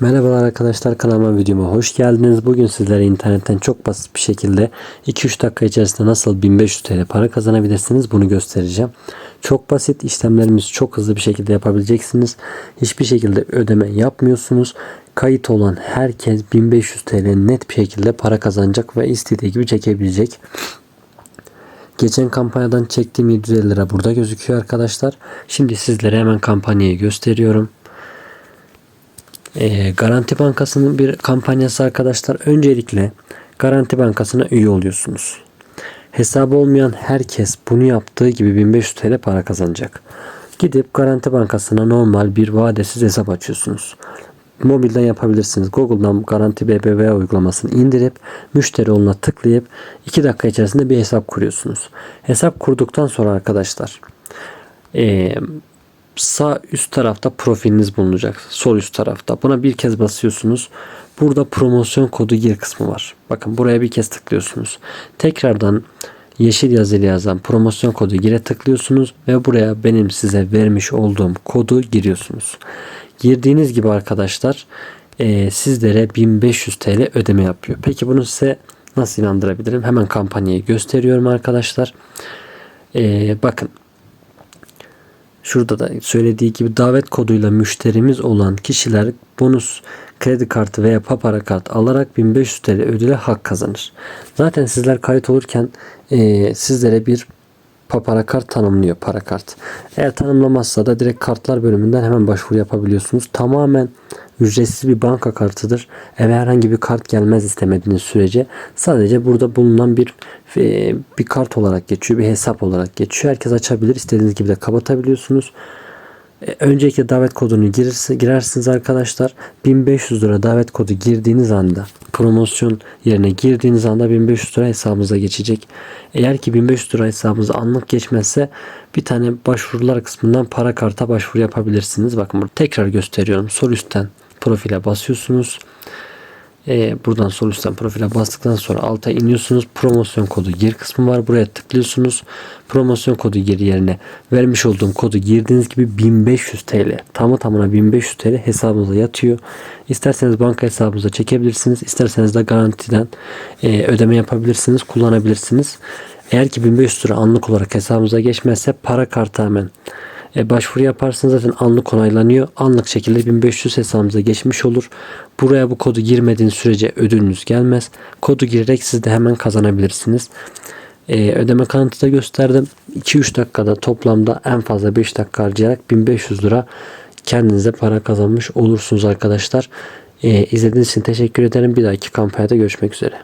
Merhabalar arkadaşlar kanalıma videoma hoş geldiniz. Bugün sizlere internetten çok basit bir şekilde 2-3 dakika içerisinde nasıl 1500 TL para kazanabilirsiniz bunu göstereceğim. Çok basit işlemlerimizi çok hızlı bir şekilde yapabileceksiniz. Hiçbir şekilde ödeme yapmıyorsunuz. Kayıt olan herkes 1500 TL net bir şekilde para kazanacak ve istediği gibi çekebilecek. Geçen kampanyadan çektiğim 750 lira burada gözüküyor arkadaşlar. Şimdi sizlere hemen kampanyayı gösteriyorum. Ee, Garanti Bankası'nın bir kampanyası arkadaşlar. Öncelikle Garanti Bankası'na üye oluyorsunuz. Hesabı olmayan herkes bunu yaptığı gibi 1500 TL para kazanacak. Gidip Garanti Bankası'na normal bir vadesiz hesap açıyorsunuz. Mobilden yapabilirsiniz. Google'dan Garanti BBVA uygulamasını indirip müşteri oluna tıklayıp 2 dakika içerisinde bir hesap kuruyorsunuz. Hesap kurduktan sonra arkadaşlar eee sağ üst tarafta profiliniz bulunacak. Sol üst tarafta. Buna bir kez basıyorsunuz. Burada promosyon kodu gir kısmı var. Bakın buraya bir kez tıklıyorsunuz. Tekrardan yeşil yazıyla yazan promosyon kodu gire tıklıyorsunuz ve buraya benim size vermiş olduğum kodu giriyorsunuz. Girdiğiniz gibi arkadaşlar e, sizlere 1500 TL ödeme yapıyor. Peki bunu size nasıl inandırabilirim? Hemen kampanyayı gösteriyorum arkadaşlar. E, bakın Şurada da söylediği gibi davet koduyla müşterimiz olan kişiler bonus kredi kartı veya papara kart alarak 1500 TL ödüle hak kazanır. Zaten sizler kayıt olurken e, sizlere bir papara kart tanımlıyor para kart. Eğer tanımlamazsa da direkt kartlar bölümünden hemen başvuru yapabiliyorsunuz. Tamamen ücretsiz bir banka kartıdır. Eve herhangi bir kart gelmez istemediğiniz sürece sadece burada bulunan bir e, bir kart olarak geçiyor, bir hesap olarak geçiyor. Herkes açabilir, istediğiniz gibi de kapatabiliyorsunuz. E, Önceki davet kodunu girirse, girersiniz arkadaşlar. 1500 lira davet kodu girdiğiniz anda promosyon yerine girdiğiniz anda 1500 lira hesabınıza geçecek. Eğer ki 1500 lira hesabınıza anlık geçmezse bir tane başvurular kısmından para karta başvuru yapabilirsiniz. Bakın burada tekrar gösteriyorum. Sol üstten profile basıyorsunuz. Ee, buradan sol üstten profile bastıktan sonra alta iniyorsunuz. Promosyon kodu gir kısmı var. Buraya tıklıyorsunuz. Promosyon kodu gir yerine vermiş olduğum kodu girdiğiniz gibi 1500 TL. Tamı tamına 1500 TL hesabınıza yatıyor. İsterseniz banka hesabınıza çekebilirsiniz. İsterseniz de garantiden e, ödeme yapabilirsiniz. Kullanabilirsiniz. Eğer ki 1500 lira anlık olarak hesabınıza geçmezse para kartı hemen e, başvuru yaparsınız zaten anlık onaylanıyor. Anlık şekilde 1500 hesabınıza geçmiş olur. Buraya bu kodu girmediğiniz sürece ödülünüz gelmez. Kodu girerek siz de hemen kazanabilirsiniz. E, ödeme kanıtı da gösterdim. 2-3 dakikada toplamda en fazla 5 dakika harcayarak 1500 lira kendinize para kazanmış olursunuz arkadaşlar. E, izlediğiniz için teşekkür ederim. Bir dahaki kampanyada görüşmek üzere.